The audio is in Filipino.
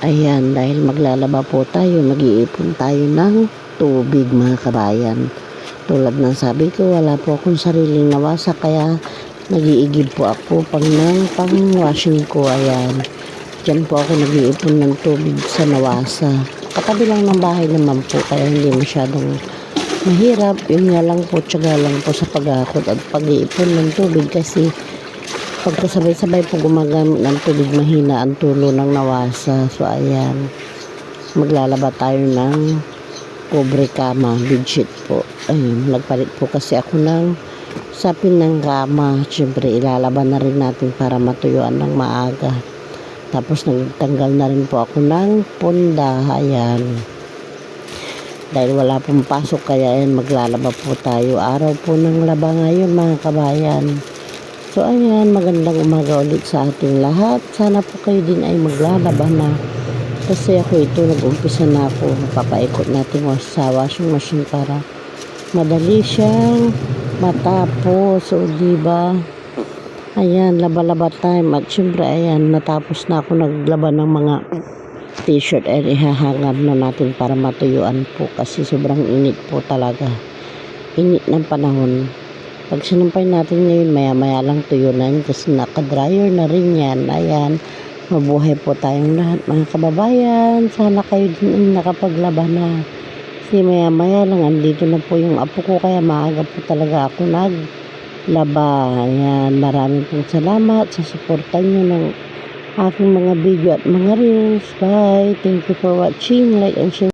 Ayan, dahil maglalaba po tayo, mag-iipon tayo ng tubig mga kabayan. Tulad ng sabi ko, wala po akong sariling nawasa kaya nag-iigib po ako pang ng pang washing ko. Ayan, dyan po ako nag-iipon ng tubig sa nawasa. Katabi lang ng bahay naman po kaya hindi masyadong mahirap. Yun nga lang po, tsaga lang po sa pag-akot at pag-iipon ng tubig kasi pagkasabay-sabay po gumagamit ng tubig mahina ang tulo ng nawasa. So ayan, maglalaba tayo ng cobre kama, bedsheet po. Ayun, nagpalit po kasi ako ng sapin ng kama. Siyempre ilalaban na rin natin para matuyuan ng maaga. Tapos nagtanggal na rin po ako ng punda. Ayan. Dahil wala pong pasok kaya ayan, maglalaba po tayo. Araw po ng laba ngayon mga kabayan. So ayan, magandang umaga ulit sa ating lahat. Sana po kayo din ay maglalaba na. Kasi ako ito, nag-umpisa na ako. Papaikot natin sa washing machine para madali siyang matapos. So, di ba? Ayan, laba-laba time. At syempre, ayan, natapos na ako naglaba ng mga t-shirt ay ihahangad na natin para matuyuan po kasi sobrang init po talaga. Init ng panahon. Pag sinampay natin ngayon, maya-maya lang tuyo na yun kasi naka-dryer na rin yan. Ayan, mabuhay po tayong lahat mga kababayan. Sana kayo din ay nakapaglaba na. Kasi maya-maya lang, andito na po yung apo ko kaya maaga po talaga ako naglaba. Ayan, maraming pong salamat sa suporta nyo ng aking mga video at mga reels. Bye! Thank you for watching. Like and share.